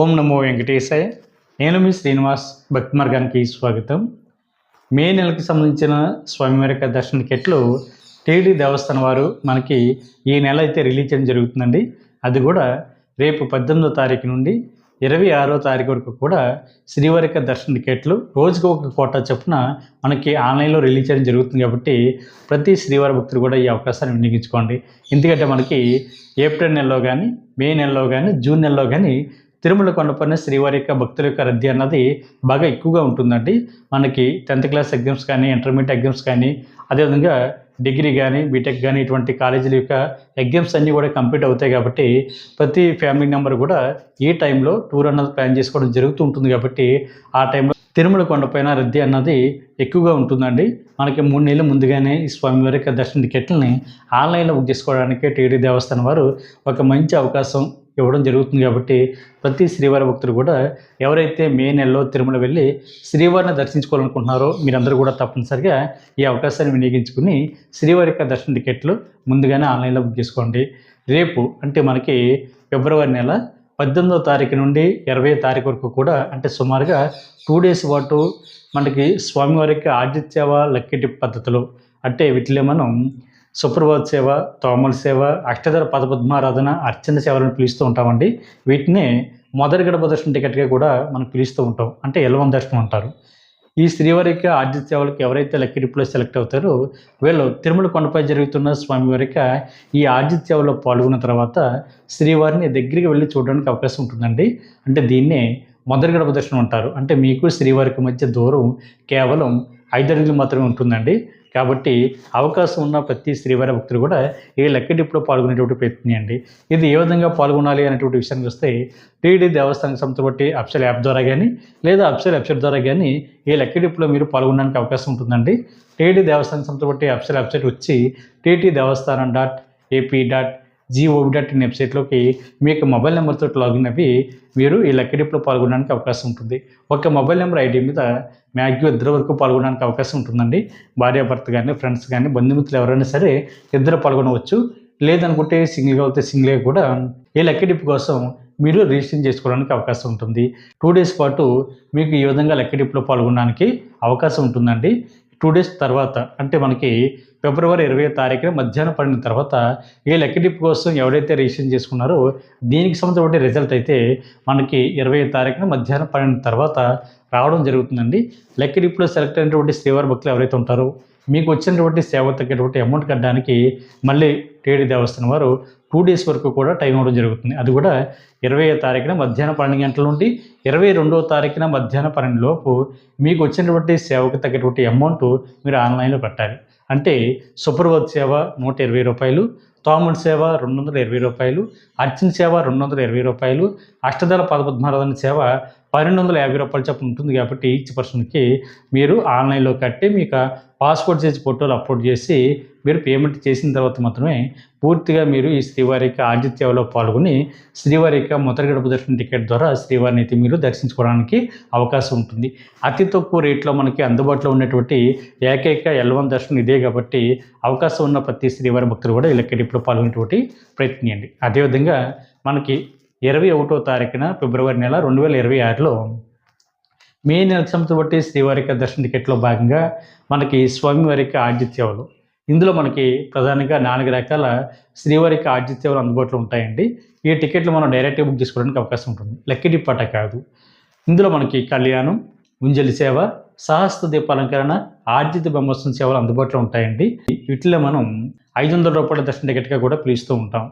ఓం నమో వెంకటేశాయ. నేను మీ శ్రీనివాస్ భక్తి మార్గానికి స్వాగతం. మే నెలకు సంబంధించిన స్వామివారి యొక్క దర్శన టికెట్లు టీడీ దేవస్థానం వారు మనకి ఈ నెల అయితే రిలీజ్ చేయడం జరుగుతుందండి. అది కూడా రేపు పద్దెనిమిదో తారీఖు నుండి ఇరవై ఆరో తారీఖు వరకు కూడా శ్రీవారి యొక్క దర్శన టికెట్లు రోజుకు ఒక కోటా చొప్పున మనకి ఆన్లైన్లో రిలీజ్ చేయడం జరుగుతుంది కాబట్టి ప్రతి శ్రీవారి భక్తులు కూడా ఈ అవకాశాన్ని వినియోగించుకోండి. ఎందుకంటే మనకి ఏప్రిల్ నెలలో కానీ మే నెలలో కానీ జూన్ నెలలో కానీ తిరుమల కొండపైన శ్రీవారి యొక్క భక్తుల యొక్క రద్దీ అన్నది బాగా ఎక్కువగా ఉంటుందండి. మనకి టెన్త్ క్లాస్ ఎగ్జామ్స్ కానీ ఇంటర్మీడియట్ ఎగ్జామ్స్ కానీ అదేవిధంగా డిగ్రీ కానీ బీటెక్ కానీ ఇటువంటి కాలేజీల యొక్క ఎగ్జామ్స్ అన్నీ కూడా కంప్లీట్ అవుతాయి కాబట్టి ప్రతి ఫ్యామిలీ మెంబర్ కూడా ఈ టైంలో టూర్ అన్నది ప్లాన్ చేసుకోవడం జరుగుతూ ఉంటుంది కాబట్టి ఆ టైంలో తిరుమల కొండపైన రద్దీ అన్నది ఎక్కువగా ఉంటుందండి. మనకి మూడు నెలల ముందుగానే ఈ స్వామివారి యొక్క దర్శన టికెట్లని ఆన్లైన్లో బుక్ చేసుకోవడానికి టీడీ దేవస్థానం వారు ఒక మంచి అవకాశం ఇవ్వడం జరుగుతుంది కాబట్టి ప్రతి శ్రీవారి భక్తులు కూడా ఎవరైతే మే నెలలో తిరుమల వెళ్ళి శ్రీవారిని దర్శించుకోవాలనుకుంటున్నారో మీరందరూ కూడా తప్పనిసరిగా ఈ అవకాశాన్ని వినియోగించుకుని శ్రీవారి యొక్క దర్శన టికెట్లు ముందుగానే ఆన్లైన్లో బుక్ చేసుకోండి. రేపు అంటే మనకి ఫిబ్రవరి నెల పద్దెనిమిదో తారీఖు నుండి ఇరవై తారీఖు వరకు కూడా అంటే సుమారుగా టూ డేస్ పాటు మనకి స్వామివారికి ఆదిత్యవ లక్కీ టిప్ పద్ధతులు అంటే వీటిలో మనం సుప్రభాత్ సేవ తోమల సేవ అష్టధర పదపద్మారాధన అర్చన సేవలను పిలుస్తూ ఉంటామండి. వీటినే మొదటి గడప దర్శనం టికెట్గా కూడా మనం పిలుస్తూ ఉంటాం. అంటే ఎలవం దర్శనం అంటారు. ఈ శ్రీవారికి ఆర్జిత సేవలకు ఎవరైతే లక్కీ డిప్లో సెలెక్ట్ అవుతారో వీళ్ళు తిరుమల కొండపై జరుగుతున్న స్వామివారిక ఈ ఆర్జిత సేవలో పాల్గొన్న తర్వాత శ్రీవారిని దగ్గరికి వెళ్ళి చూడడానికి అవకాశం ఉంటుందండి. అంటే దీన్నే మొదటి గడప దర్శనం అంటారు. అంటే మీకు శ్రీవారికి మధ్య దూరం కేవలం ఐదు అడుగులు మాత్రమే ఉంటుందండి. కాబట్టి అవకాశం ఉన్న ప్రతి శ్రీవారి భక్తులు కూడా ఈ లక్కీ డిప్లో పాల్గొనేటువంటి ప్రయత్నం చేయండి. ఇది ఏ విధంగా పాల్గొనాలి అనేటువంటి విషయానికి వస్తే టీడీ దేవస్థానం సంస్థ బట్టి అప్సల్ యాప్ ద్వారా కానీ లేదా అప్సల్ వెబ్సైట్ ద్వారా కానీ ఈ లక్కీ డిప్లో మీరు పాల్గొనడానికి అవకాశం ఉంటుందండి. టీడీ దేవస్థానం సంస్థ బట్టి అప్సల్ వెబ్సైట్ వచ్చి TT Devasthanam dot AP dot G O V dot in వెబ్సైట్లోకి మీకు మొబైల్ నెంబర్తో లాగిన్ అవి మీరు ఈ లక్కీ డిప్లో పాల్గొనడానికి అవకాశం ఉంటుంది. ఒక మొబైల్ నెంబర్ ఐడి మీద మ్యాగ్జిమం ఇద్దరు వరకు పాల్గొనడానికి అవకాశం ఉంటుందండి. భార్యాభర్త కానీ ఫ్రెండ్స్ కానీ బంధుమిత్రులు ఎవరైనా సరే ఇద్దరు పాల్గొనవచ్చు. లేదనుకుంటే సింగిల్గా అయితే సింగిల్గా కూడా ఈ లక్కీ డిప్ కోసం మీరు రిజిస్ట్రేషన్ చేసుకోవడానికి అవకాశం ఉంటుంది. టూ డేస్ పాటు మీకు ఈ విధంగా లక్కీ డిప్లో పాల్గొనడానికి అవకాశం ఉంటుందండి. టూ డేస్ తర్వాత అంటే మనకి ఫిబ్రవరి ఇరవై తారీఖున మధ్యాహ్నం పడిన తర్వాత ఏ లక్కీ డిప్ కోసం ఎవరైతే రిజిస్ట్రేషన్ చేసుకున్నారో దీనికి సంబంధించిన రిజల్ట్ అయితే మనకి ఇరవై తారీఖున మధ్యాహ్నం పడిన తర్వాత రావడం జరుగుతుందండి. లక్కీ డిప్లో సెలెక్ట్ అయినటువంటి శ్రీవారి భక్తులు ఎవరైతే ఉంటారో మీకు వచ్చినటువంటి సేవ తగ్గటువంటి అమౌంట్ కట్టడానికి మళ్ళీ టీడీ దేవస్థానం వారు టూ డేస్ వరకు కూడా టైం ఇవ్వడం జరుగుతుంది. అది కూడా ఇరవై తారీఖున మధ్యాహ్నం పన్నెండు గంటల నుండి ఇరవై రెండవ తారీఖున మధ్యాహ్నం పన్నెండు లోపు మీకు వచ్చినటువంటి సేవకు తగ్గటువంటి అమౌంట్ మీరు ఆన్లైన్లో కట్టాలి. అంటే సుప్రభాత్ సేవ నూట ఇరవై రూపాయలు తోముడు సేవ రెండు వందల ఇరవై రూపాయలు అర్చన సేవ రెండు వందల ఇరవై రూపాయలు అష్టదళ పదపద్మారాధన సేవ పన్నెండు వందల యాభై రూపాయలు చొప్పున ఉంటుంది కాబట్టి ఈచ్ పర్సన్కి మీరు ఆన్లైన్లో కట్టి మీకు పాస్పోర్ట్ సైజ్ ఫోటోలు అప్లోడ్ చేసి మీరు పేమెంట్ చేసిన తర్వాత మాత్రమే పూర్తిగా మీరు ఈ శ్రీవారి యొక్క సేవలో పాల్గొని శ్రీవారి యొక్క మొదటి గడప దర్శనం టికెట్ ద్వారా శ్రీవారిని అయితే మీరు దర్శించుకోవడానికి అవకాశం ఉంటుంది. అతి తక్కువ రేట్లో మనకి అందుబాటులో ఉన్నటువంటి ఏకైక ఎల్వన్ దర్శనం ఇదే కాబట్టి అవకాశం ఉన్న ప్రతి శ్రీవారి భక్తులు కూడా ఇలా ఇప్పుడు పాల్గొనేటువంటి ప్రయత్నించండి అదేవిధంగా మనకి ఇరవై ఒకటో తారీఖున ఫిబ్రవరి నెల రెండు వేల ఇరవై ఆరులో మే నెల సంస్థ బట్టి శ్రీవారిక దర్శన టికెట్లో భాగంగా మనకి స్వామివారికి ఆతిథ్యాలు ఇందులో మనకి ప్రధానంగా నాలుగు రకాల శ్రీవారికి ఆతిథ్యాలు అందుబాటులో ఉంటాయండి. ఈ టికెట్లు మనం డైరెక్ట్గా బుక్ చేసుకోవడానికి అవకాశం ఉంటుంది. లక్కీ డిప్పట కాదు. ఇందులో మనకి కళ్యాణం ఉంజలి సేవ సహస్త దీపాలంకరణ ఆర్జిత బ్రహ్మోత్సవం సేవలు అందుబాటులో ఉంటాయండి. వీటిలో మనం ఐదు వందల రూపాయల దర్శన టికెట్గా కూడా పిలుస్తూ ఉంటాం.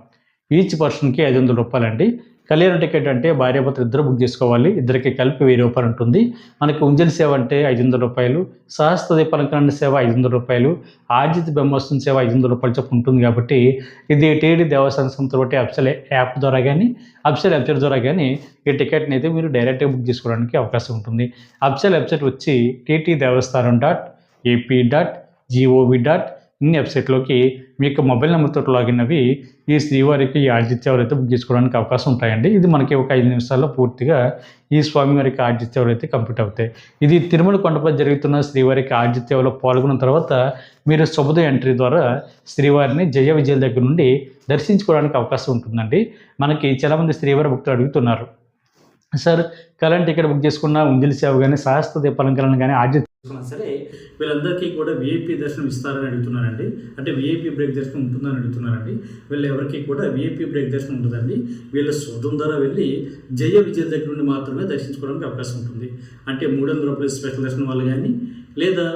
ఈచ్ పర్సన్కి ఐదు వందల రూపాయలండి. కళ్యాణ టికెట్ అంటే భార్యాభర్తలు ఇద్దరు బుక్ చేసుకోవాలి. ఇద్దరికి కలిపి వెయ్యి రూపాయలు ఉంటుంది. మనకి ఉంజన్ సేవ అంటే ఐదు వందల రూపాయలు. సహస్త దీపాలంకరణ సేవ ఐదు వందల రూపాయలు. ఆర్జిత బ్రహ్మోత్సవం సేవ ఐదు వందల రూపాయలు చొప్పున ఉంటుంది కాబట్టి ఇది టీడీ దేవస్థాన సంస్థ బట్టి అప్సల్ యాప్ ద్వారా కానీ అప్సల్ వెబ్సైట్ ద్వారా కానీ ఈ టికెట్ని అయితే మీరు డైరెక్ట్గా బుక్ చేసుకోవడానికి అవకాశం ఉంటుంది. అప్సల్ వెబ్సైట్ వచ్చి TT Devasthanam dot AP dot G O V dot ఇన్ని వెబ్సైట్లోకి మీకు మొబైల్ నెంబర్తో లాగిన్ అవి ఈ శ్రీవారికి ఈ ఆతిథ్యాలు అయితే బుక్ చేసుకోవడానికి అవకాశం ఉంటాయండి. ఇది మనకి ఒక ఐదు నిమిషాల్లో పూర్తిగా ఈ స్వామివారికి ఆతిథ్యాలు అయితే కంప్లీట్ అవుతాయి. ఇది తిరుమల కొండపై జరుగుతున్న శ్రీవారికి ఆతిథ్యాలు పాల్గొన్న తర్వాత మీరు శుభోదయ ఎంట్రీ ద్వారా శ్రీవారిని జయ విజయల దగ్గర నుండి దర్శించుకోవడానికి అవకాశం ఉంటుందండి. మనకి చాలామంది శ్రీవారి భక్తులు అడుగుతున్నారు. సార్ కరెంట్ టికెట్ బుక్ చేసుకున్న ఉందిలి సేవ కానీ శాస్త్ర దీపాలంకరణ కానీ ఆర్జిత సరే వీళ్ళందరికీ కూడా విఐపీ దర్శనం ఇస్తారని అడుగుతున్నారండి. అంటే విఐపీ బ్రేక్ దర్శనం ఉంటుందని అడుగుతున్నారండి. వీళ్ళు ఎవరికి కూడా విఐపీ బ్రేక్ దర్శనం ఉంటుందండి వీళ్ళ శోధం ద్వారా వెళ్ళి జయ విజయ దగ్గర నుండి మాత్రమే దర్శించుకోవడానికి అవకాశం ఉంటుంది. అంటే మూడు వందల రూపాయల స్పెషల్ దర్శనం వాళ్ళు కానీ లేదా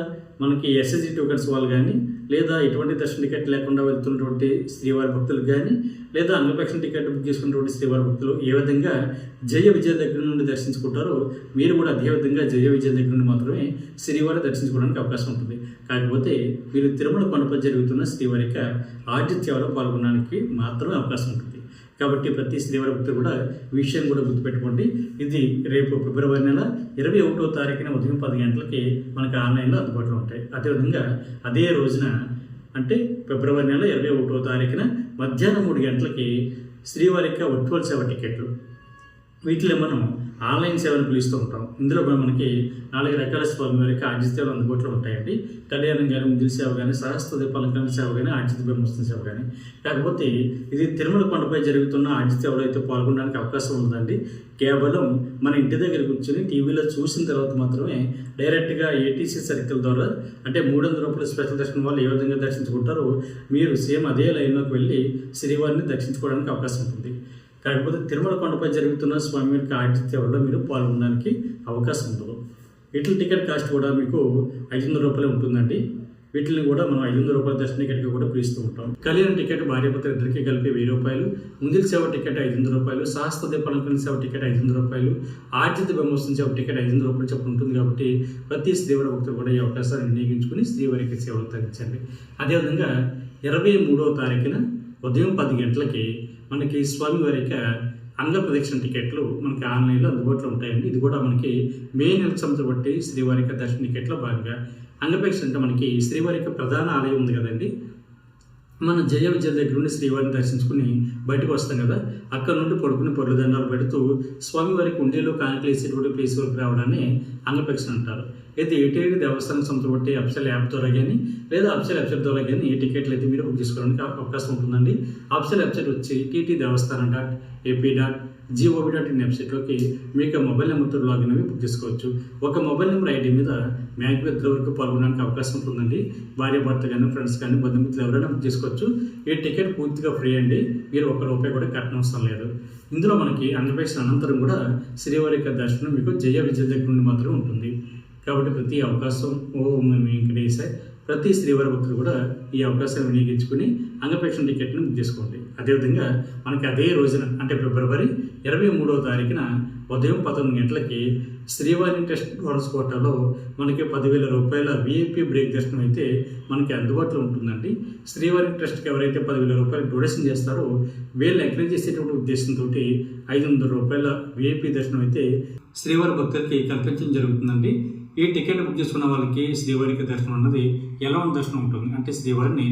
మనకి ఎస్ఎస్జి టోకెన్స్ వాళ్ళు కానీ లేదా ఎటువంటి దర్శన టికెట్ లేకుండా వెళ్తున్నటువంటి శ్రీవారి భక్తులకు కానీ లేదా అంగపక్షణ టికెట్ బుక్ చేసుకున్నటువంటి శ్రీవారి భక్తులు ఏ విధంగా జయ విజయ దగ్గర నుండి దర్శించుకుంటారో మీరు కూడా అదే విధంగా జయ విజయ దగ్గర నుండి మాత్రమే శ్రీవారి దర్శించుకోవడానికి అవకాశం ఉంటుంది. కాకపోతే మీరు తిరుమల కొండపై జరుగుతున్న శ్రీవారి యొక్క ఆతిథ్యాలలో పాల్గొనడానికి మాత్రమే అవకాశం ఉంటుంది. కాబట్టి ప్రతి శ్రీవారి భక్తులు కూడా విషయం కూడా గుర్తుపెట్టుకోండి. ఇది రేపు ఫిబ్రవరి నెల ఇరవై ఒకటో తారీఖున ఉదయం పది గంటలకి మనకి ఆన్లైన్లో అందుబాటులో ఉంటాయి. అదేవిధంగా అదే రోజున అంటే ఫిబ్రవరి నెల ఇరవై ఒకటో తారీఖున మధ్యాహ్నం మూడు గంటలకి శ్రీవారి యొక్క వర్చువల్ సేవ టికెట్లు. వీటిలో మనం ఆన్లైన్ సేవలు పిలుస్తూ ఉంటాం. ఇందులో మనకి నాలుగు రకాల సేవలు. మేరకు ఆర్జిత సేవలు అందుబాటులో ఉంటాయండి. కళ్యాణం కానీ ముందు సేవ కానీ సహస్ర దీపాలంకరణ సేవ కానీ ఆర్జిత బ్రహ్మోత్సవ సేవ కానీ కాకపోతే ఇది తిరుమల కొండపై జరుగుతున్న ఆర్జిత సేవలో అయితే పాల్గొనడానికి అవకాశం ఉందండి. కేవలం మన ఇంటి దగ్గర కూర్చొని టీవీలో చూసిన తర్వాత మాత్రమే డైరెక్ట్గా ఏటీసీ సర్కిల్ ద్వారా అంటే మూడు వందల రూపాయల స్పెషల్ దర్శనం వాళ్ళు ఏ విధంగా దర్శించుకుంటారో మీరు సేమ్ అదే లైన్లోకి వెళ్ళి శ్రీవారిని దర్శించుకోవడానికి అవకాశం ఉంటుంది. కాకపోతే తిరుమల కొండపై జరుగుతున్న స్వామి యొక్క వల్ల మీరు పాల్గొనడానికి అవకాశం ఉండదు. వీటి టికెట్ కాస్ట్ కూడా మీకు ఐదు వందల రూపాయలు ఉంటుందండి. వీటిని కూడా మనం ఐదు వందల రూపాయల దర్శన టికెట్గా కూడా పిలుస్తూ ఉంటాం. కళ్యాణ టికెట్ భార్యపత్ర ఇద్దరికి కలిపి వెయ్యి రూపాయలు ముందుల సేవ టికెట్ ఐదు వందల రూపాయలు శాస్త్ర దీపాలంకరణ సేవ టికెట్ ఐదు వందల రూపాయలు ఆర్జిత బ్రహ్మోత్సవం సేవ టికెట్ ఐదు వందల రూపాయలు చెప్పు ఉంటుంది కాబట్టి ప్రతి శ్రీవారి భక్తులు కూడా ఈ అవకాశాన్ని వినియోగించుకుని శ్రీవారికి సేవలు తగ్గించండి అదేవిధంగా ఇరవై మూడవ తారీఖున ఉదయం పది గంటలకి మనకి స్వామివారి యొక్క అంగ ప్రదక్షిణ టికెట్లు మనకి ఆన్లైన్లో అందుబాటులో ఉంటాయండి. ఇది కూడా మనకి మే నెల సంవత్సరం బట్టి శ్రీవారి యొక్క దర్శన టికెట్లో భాగంగా. అంగప్రదక్షిణ అంటే మనకి శ్రీవారి యొక్క ప్రధాన ఆలయం ఉంది కదండి. మన జయ విజయ దగ్గర నుండి శ్రీవారిని దర్శించుకుని బయటకు వస్తాం కదా అక్కడ నుండి పడుకుని పొరుదండాలు పెడుతూ స్వామివారికి ఉండేలో కానుకలు వేసేటువంటి ప్లేస్ వరకు రావడాన్ని అంగప్రదక్షిణ అంటారు. అయితే ఏటీఐ దేవస్థానం సంస్థ బట్టి అప్సల్ యాప్ ద్వారా కానీ లేదా అప్సల్ వెబ్సైట్ ద్వారా కానీ ఏ టికెట్లు అయితే మీరు బుక్ చేసుకోవడానికి అవకాశం ఉంటుందండి. అప్సల్ వెబ్సైట్ వచ్చి TT Devasthanam dot AP dot G O V dot in వెబ్సైట్లోకి మీకు మొబైల్ నెంబర్తో లాగిన్ అవి బుక్ చేసుకోవచ్చు. ఒక మొబైల్ నెంబర్ ఐడి మీద బ్యాంక్ ఇద్దరు వరకు పాల్గొనడానికి అవకాశం ఉంటుందండి. భార్య భర్త కానీ ఫ్రెండ్స్ కానీ బంధుమిత్రులు ఎవరైనా బుక్ చేసుకోవచ్చు. ఈ టికెట్ పూర్తిగా ఫ్రీ అండి. మీరు ఒక రూపాయి కూడా కట్టనవసరం లేదు. ఇందులో మనకి ఆంధ్రప్రదేశ్ అనంతరం కూడా శ్రీవారి యొక్క దర్శనం మీకు జయ విజయ దగ్గర నుండి మాత్రమే ఉంటుంది. కాబట్టి ప్రతి అవకాశం ఓ మేము వెంకటేశ ప్రతి శ్రీవారి భక్తులు కూడా ఈ అవకాశాన్ని వినియోగించుకుని అంగపేక్షణ టికెట్ని బుక్ చేసుకోండి. అదేవిధంగా మనకి అదే రోజున అంటే ఫిబ్రవరి ఇరవై మూడవ తారీఖున ఉదయం పదకొండు గంటలకి శ్రీవారి టెస్ట్ వారస్ కోటాలో మనకి పదివేల రూపాయల విఐపి బ్రేక్ దర్శనం అయితే మనకి అందుబాటులో ఉంటుందండి. శ్రీవారి ట్రస్ట్కి ఎవరైతే పదివేల రూపాయలు డొనేషన్ చేస్తారో వీళ్ళు ఎంకరేజ్ చేసేటువంటి ఉద్దేశంతో ఐదు వందల రూపాయల విఐపి దర్శనం అయితే శ్రీవారి భక్తులకి కల్పించడం జరుగుతుందండి. ఈ టికెట్ బుక్ చేసుకున్న వాళ్ళకి శ్రీవారికి దర్శనం అన్నది ఎలా ఉన్న దర్శనం ఉంటుంది? అంటే శ్రీవారిని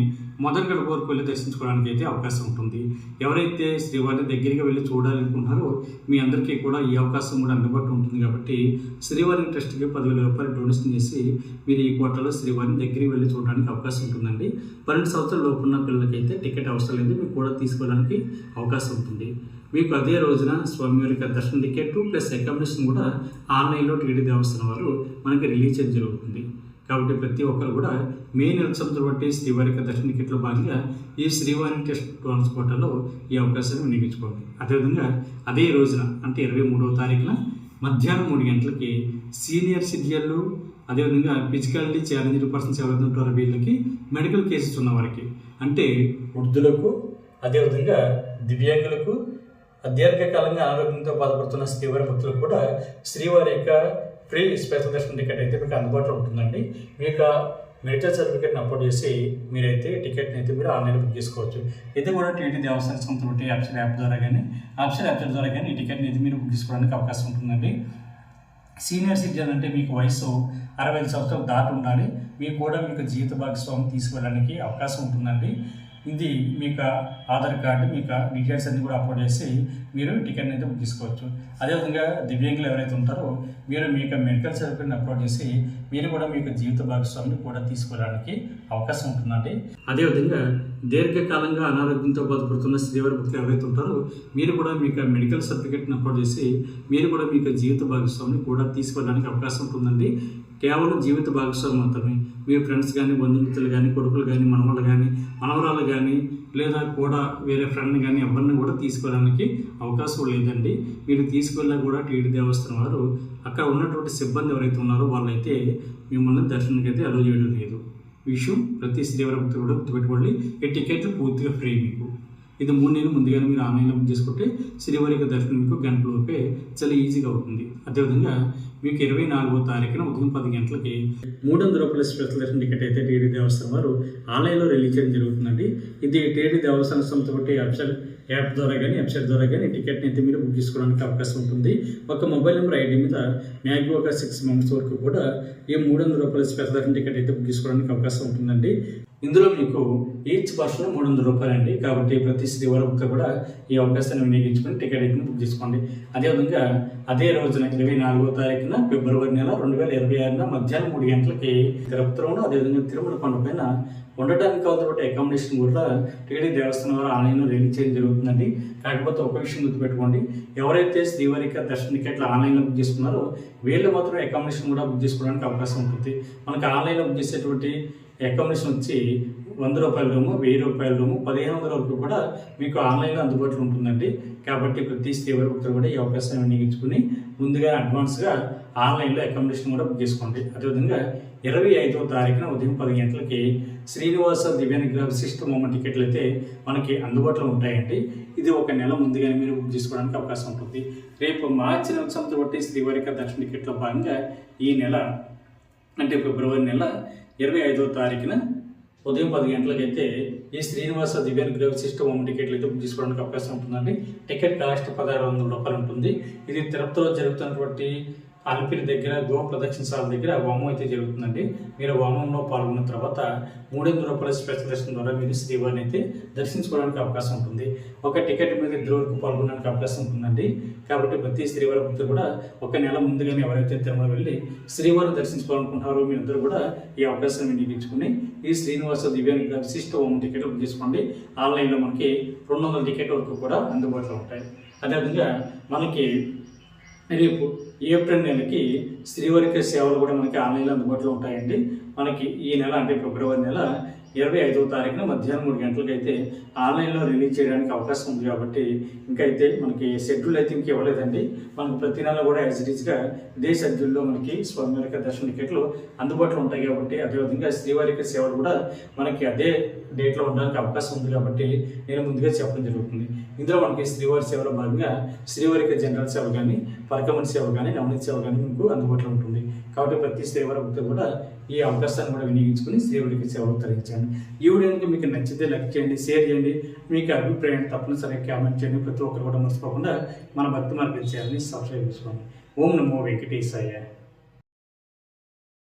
మొదటి గడప వరకు వెళ్ళి దర్శించుకోవడానికి అయితే అవకాశం ఉంటుంది. ఎవరైతే శ్రీవారిని దగ్గరికి వెళ్ళి చూడాలనుకుంటున్నారో మీ అందరికీ కూడా ఈ అవకాశం కూడా అందుబాటులో ఉంటుంది కాబట్టి శ్రీవారి ట్రస్ట్కి పదివేల రూపాయలు డొనేషన్ చేసి మీరు ఈ కోటలో శ్రీవారిని దగ్గరికి వెళ్ళి చూడడానికి అవకాశం ఉంటుందండి. పన్నెండు సంవత్సరాల లోపు ఉన్న పిల్లలకైతే టికెట్ అవసరం లేదు. మీకు కూడా తీసుకోవడానికి అవకాశం ఉంటుంది. మీకు అదే రోజున స్వామివారి యొక్క దర్శన టికెట్ ప్లస్ అకామిడేషన్ కూడా ఆన్లైన్లో టీడీ దేవస్థానం వారు మనకి రిలీజ్ చేయడం జరుగుతుంది. కాబట్టి ప్రతి ఒక్కరు కూడా మే నెల బట్టి శ్రీవారి యొక్క దర్శన టికెట్లో భాగంగా ఈ శ్రీవారి టెస్ట్ ట్రాన్స్పోర్టర్లో ఈ అవకాశాన్ని వినియోగించుకోండి అదేవిధంగా అదే రోజున అంటే ఇరవై మూడవ తారీఖున మధ్యాహ్నం మూడు గంటలకి సీనియర్ సిటిజన్లు అదేవిధంగా ఫిజికల్లీ ఛాలెంజ్డ్ పర్సన్స్ ఎవరైతే ఉంటారో వీళ్ళకి మెడికల్ కేసెస్ ఉన్న వారికి అంటే వృద్ధులకు అదేవిధంగా దివ్యాంగులకు దీర్ఘకాలంగా అనారోగ్యంతో బాధపడుతున్న శ్రీవారి భక్తులు కూడా శ్రీవారి యొక్క ఫ్రీ స్పెషల్ దర్శన టికెట్ అయితే మీకు అందుబాటులో ఉంటుందండి. మీ యొక్క మెడికల్ సర్టిఫికేట్ని అప్లోడ్ చేసి మీరైతే టికెట్ని అయితే మీరు ఆన్లైన్ బుక్ చేసుకోవచ్చు. ఇది కూడా టీటీ దేవస్థాన సంస్థ బట్టి ఆప్షన్ యాప్ ద్వారా కానీ ఆప్షన్ యాప్ ద్వారా కానీ ఈ టికెట్ని అయితే మీరు బుక్ చేసుకోవడానికి అవకాశం ఉంటుందండి. సీనియర్ సిటిజన్ అంటే మీకు వయసు అరవై ఐదు సంవత్సరాలు దాటి ఉండాలి. మీకు కూడా మీకు జీవిత భాగస్వామి తీసుకువెళ్ళడానికి అవకాశం ఉంటుందండి. ఇది మీకు ఆధార్ కార్డు మీకు డీటెయిల్స్ అన్ని కూడా అప్లోడ్ చేసి మీరు టికెట్ని అయితే బుక్ చేసుకోవచ్చు. అదేవిధంగా దివ్యాంగులు ఎవరైతే ఉంటారో మీరు మీకు మెడికల్ సర్టిఫికేట్ని అప్లోడ్ చేసి మీరు కూడా మీ యొక్క జీవిత భాగస్వామిని కూడా తీసుకోవడానికి అవకాశం ఉంటుందండి. అదేవిధంగా దీర్ఘకాలంగా అనారోగ్యంతో బాధపడుతున్న స్త్రీవారి భక్తులు ఎవరైతే ఉంటారో మీరు కూడా మీకు మెడికల్ సర్టిఫికేట్ని అప్లోడ్ చేసి మీరు కూడా మీ జీవిత భాగస్వామిని కూడా తీసుకోవడానికి అవకాశం ఉంటుందండి. కేవలం జీవిత భాగస్వామి మాత్రమే. మీ ఫ్రెండ్స్ కానీ బంధుమిత్రులు కానీ కొడుకులు కానీ మనవాళ్ళు కానీ మనవరాలు కానీ లేదా కూడా వేరే ఫ్రెండ్ కానీ ఎవరిని కూడా తీసుకోవడానికి అవకాశం లేదండి. మీరు తీసుకెళ్ళా కూడా టీడీ దేవస్థానం వారు అక్కడ ఉన్నటువంటి సిబ్బంది ఎవరైతే ఉన్నారో వాళ్ళైతే మిమ్మల్ని దర్శనానికి అయితే అలో చేయడం లేదు. విషయం ప్రతి శ్రీవారి భక్తులు కూడా గుర్తుపెట్టుకోండి. ఈ టికెట్లు పూర్తిగా ఫ్రీ మీకు. ఇది మూడు నెలలు ముందుగానే మీరు ఆన్లైన్లో బుక్ చేసుకుంటే శ్రీవారి యొక్క దర్శనం మీకు గంటల లోపే చాలా ఈజీగా అవుతుంది అదేవిధంగా మీకు ఇరవై నాలుగో తారీఖున ఉదయం పది గంటలకి మూడు వందల రూపాయల స్పెషల్ దర్శనం టికెట్ అయితే టీడీ దేవస్థానం వారు ఆన్లైన్లో రిలీజ్ చేయడం జరుగుతుందండి. ఇది టీడీ దేవస్థానం సంస్థ ఒకటి వెబ్సైట్ యాప్ ద్వారా కానీ వెబ్సైట్ ద్వారా కానీ టికెట్ని అయితే మీరు బుక్ చేసుకోవడానికి అవకాశం ఉంటుంది. ఒక మొబైల్ నెంబర్ ఐడి మీద మ్యాక్సిమం ఒక సిక్స్ మంత్స్ వరకు కూడా ఈ మూడు వందల రూపాయల స్పెషల్ దర్శనం టికెట్ అయితే బుక్ చేసుకోవడానికి అవకాశం ఉంటుందండి. ఇందులో మీకు ఈచ్ పర్సన్ మూడు వందల రూపాయలు అండి కాబట్టి ప్రతి శ్రీవారం భక్తులు కూడా ఈ అవకాశాన్ని వినియోగించుకొని టికెట్ అయితే బుక్ చేసుకోండి. అదేవిధంగా అదే రోజున ఇరవై నాలుగో తారీఖున ఫిబ్రవరి నెల రెండు వేల ఇరవై ఆరున మధ్యాహ్నం మూడు గంటలకి తిరుపతిలోను అదేవిధంగా తిరుమల కొండ పైన ఉండటానికి కావాల్సిన అకామిడేషన్ కూడా టీడీ దేవస్థానం వారు ఆన్లైన్లో రిలీజ్ చేయడం జరుగుతుందండి. కాకపోతే ఒక విషయం గుర్తుపెట్టుకోండి. ఎవరైతే శ్రీవారిక దర్శన టికెట్లు ఆన్లైన్లో బుక్ చేసుకున్నారో వీళ్ళు మాత్రం అకామిడేషన్ కూడా బుక్ చేసుకోవడానికి అవకాశం ఉంటుంది. మనకి ఆన్లైన్లో బుక్ చేసేటువంటి అకామిడేషన్ వచ్చి వంద రూపాయల రూము వెయ్యి రూపాయల రూము పదిహేను వందల వరకు కూడా మీకు ఆన్లైన్లో అందుబాటులో ఉంటుందండి. కాబట్టి ప్రతి శ్రీవారి భక్తులు కూడా ఈ అవకాశాన్ని వినియోగించుకుని ముందుగా అడ్వాన్స్గా ఆన్లైన్లో అకామిడేషన్ కూడా బుక్ చేసుకోండి. అదేవిధంగా ఇరవై ఐదవ తారీఖున ఉదయం పది గంటలకి శ్రీనివాస దివ్యానుగ్రహ విశిష్ట మొమ్మ టికెట్లు అయితే మనకి అందుబాటులో ఉంటాయండి. ఇది ఒక నెల ముందుగానే మీరు బుక్ చేసుకోవడానికి అవకాశం ఉంటుంది. రేపు మార్చి నెల సంవత్సరం బట్టి శ్రీవారిక దర్శన టికెట్లో భాగంగా ఈ నెల అంటే ఫిబ్రవరి నెల ఇరవై ఐదవ తారీఖున ఉదయం పది గంటలకైతే ఈ శ్రీనివాస దివ్యానుగ్రహ సిస్టమ్ హోమ్ టికెట్లు అయితే బుక్ చేసుకోవడానికి అవకాశం ఉంటుందండి. టికెట్ కాస్ట్ పదహారు వందల రూపాయలు ఉంటుంది. ఇది తిరుపతిలో జరుగుతున్నటువంటి అల్పిరి దగ్గర గో ప్రదక్షిణశాల దగ్గర హోమం అయితే జరుగుతుందండి. మీరు హోమంలో పాల్గొన్న తర్వాత మూడొందల రూపాయల స్పెషల్ దర్శనం ద్వారా మీరు శ్రీవారిని అయితే దర్శించుకోవడానికి అవకాశం ఉంటుంది. ఒక టికెట్ మీద ఇద్దరు వరకు పాల్గొనడానికి అవకాశం ఉంటుందండి. కాబట్టి ప్రతి శ్రీవారి భక్తులు కూడా ఒక నెల ముందుగానే ఎవరైతే తిరుమల వెళ్ళి శ్రీవారిని దర్శించుకోవాలనుకుంటున్నారో మీరందరూ కూడా ఈ అవకాశాన్ని వినియోగించుకుని ఈ శ్రీనివాస దివ్యానికి విశిష్ట హోమం టికెట్ బుక్ చేసుకోండి. ఆన్లైన్లో మనకి రెండు వందల టికెట్ వరకు కూడా అందుబాటులో ఉంటాయి. అదేవిధంగా మనకి రేపు ఏప్రిల్ నెలకి స్త్రీవర్గ సేవలు కూడా మనకి ఆన్లైన్లో అందుబాటులో ఉంటాయండి. మనకి ఈ నెల అంటే ఫిబ్రవరి నెల ఇరవై ఐదవ తారీఖున మధ్యాహ్నం మూడు గంటలకైతే అయితే ఆన్లైన్లో రిలీజ్ చేయడానికి అవకాశం ఉంది కాబట్టి ఇంకైతే అయితే మనకి షెడ్యూల్ అయితే ఇంక ఇవ్వలేదండి. మనకు ప్రతి నెల కూడా యాజ్ ఇట్ ఈస్గా ఇదే షెడ్యూల్లో మనకి స్వామివారిక దర్శన టికెట్లు అందుబాటులో ఉంటాయి కాబట్టి అదేవిధంగా శ్రీవారిక సేవలు కూడా మనకి అదే డేట్లో ఉండడానికి అవకాశం ఉంది కాబట్టి నేను ముందుగా చెప్పడం జరుగుతుంది. ఇందులో మనకి శ్రీవారి సేవలో భాగంగా శ్రీవారిక జనరల్ సేవ కానీ పరకమని సేవ కానీ నవనీతి సేవ కానీ మీకు అందుబాటులో ఉంటుంది. కాబట్టి ప్రతి శ్రీవారి భక్తులు కూడా ఈ అవకాశాన్ని కూడా వినియోగించుకుని శ్రీవారికి సేవలు తరలించండి ఈ వీడియో మీకు నచ్చితే లైక్ చేయండి షేర్ చేయండి. మీకు అభిప్రాయం తప్పనిసరిగా కామెంట్ చేయండి. ప్రతి ఒక్కరు కూడా మర్చిపోకుండా మన భక్తి మార్గం చేయాలని సబ్స్క్రైబ్ చేసుకోండి. ఓం నమో వెంకటేశాయ.